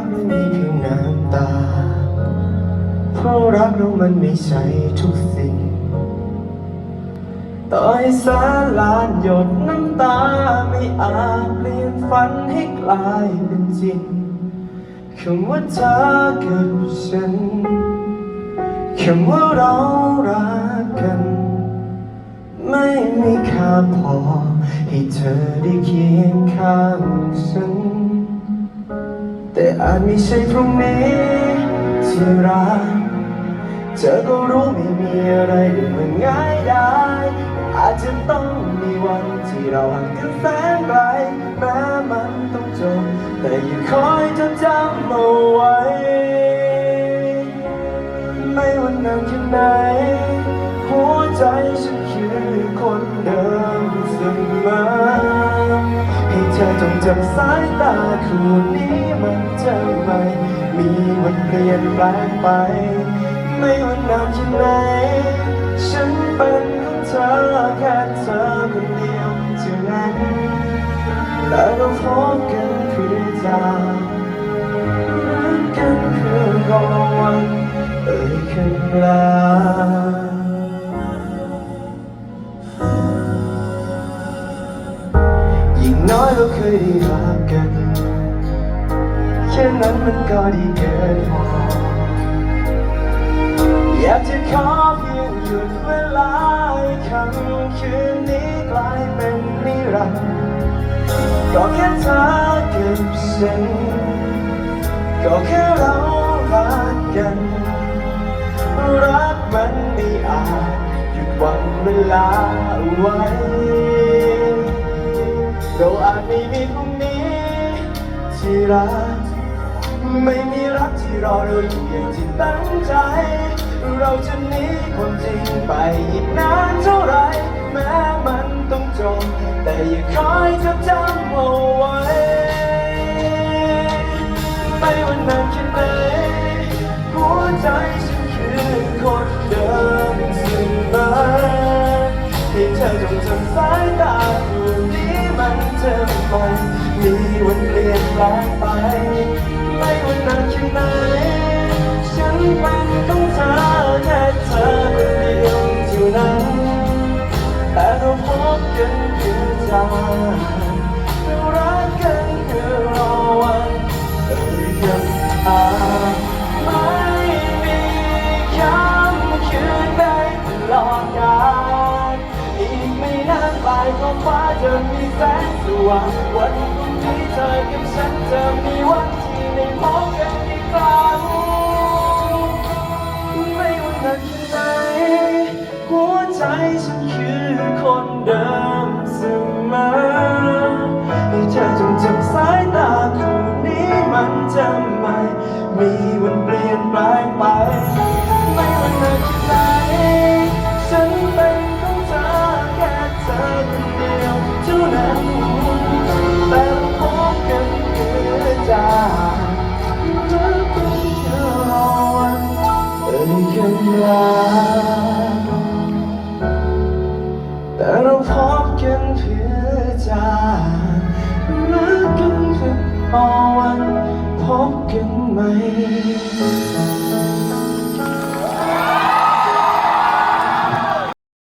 กไม่มีเพียงน้ำตา เพราะรักเรามันไม่ใช่ทุกสิ่ง ต่อให้แสนล้านหยดน้ำตา ไม่อาจเปลี่ยนฝันให้กลายเป็นจริงคำว่าเธอกับฉันคำว่าเรารักกัน ไม่มีค่าพอ ให้เธอได้เคียงข้างฉัน แต่อาจไม่ใช่พรุ่งนี้ที่รักเธอก็รู้ไม่มีอะไรได้มันง่ายได้อาจจะต้องมีวันที่เราห่างกันแสนไกลแม้มันต้องจบแต่อย่าคอยจดจำเอาไว้ ไม่ว่านานแค่ไหนหัวใจฉันคือคนเดิมเสมอให้เธอจงจำสายตาคู่นี้ จะไม่มีวันเปลี่ยนแปลงไป ไม่ว่านานแค่ไหน ฉันเป็นของเธอแค่เธอคนเดียวเท่านั้นและเราพบกันเพื่อจากรักกันเพื่อรอวันเอ่ยคำลายิ่งน้อยเราเคยได้รักกัน แค่นั้นมันก็ดีเกินพออยากจะขอเพียงหยุดเวลาคำคืนนี้กลายเป็นนิรันดร์ก็แค่เธอเกับฉันก็แค่เรารักกัน รักมันไม่อาจหยุดวันเวลาเอาไว้เราอาจไม่มีพรุ่งนี้ที่รัก ไม่มีรักที่รอเราอยู่อย่างที่ตั้งใจ เราจะหนีความจริงไปอีกนานเท่าไร แม้มันต้องจบแต่อย่าคอยจดจำเอาไว้ ไม่ว่านานแค่ไหนหัวใจฉันคือคนเดิมเสมอให้เธอจงจำสายตาคู่นี้มันเจะไม่มีวันเปลี่ยนแปลงไป ไหนฉันเป็นของเธอแค่เธอคนเดียวเท่านั้น แต่เราพบกันเพื่อจเรารักกันเพื่อรอวันเอ่ยคำอาไม่มีคำคืนใดตลอดกาลอีกไม่นานปลายท้องฟ้าจะมีแสงสว่างวันพรุ่งนี้เธอ ใจฉันคือคนเดิมเสมอให้เธอจงจำสายตาคู่นี้มันจะไม่มีวันเปลี่ยนแปลงไป ไม่ว่านานแค่ไหนฉันเป็นของเธอแค่เธอคนเดียวเท่านั้นแต่เราพบกันเพื่อจาก พบกันเพื่อจะรักกันเพื่อพอวันพบกันไหม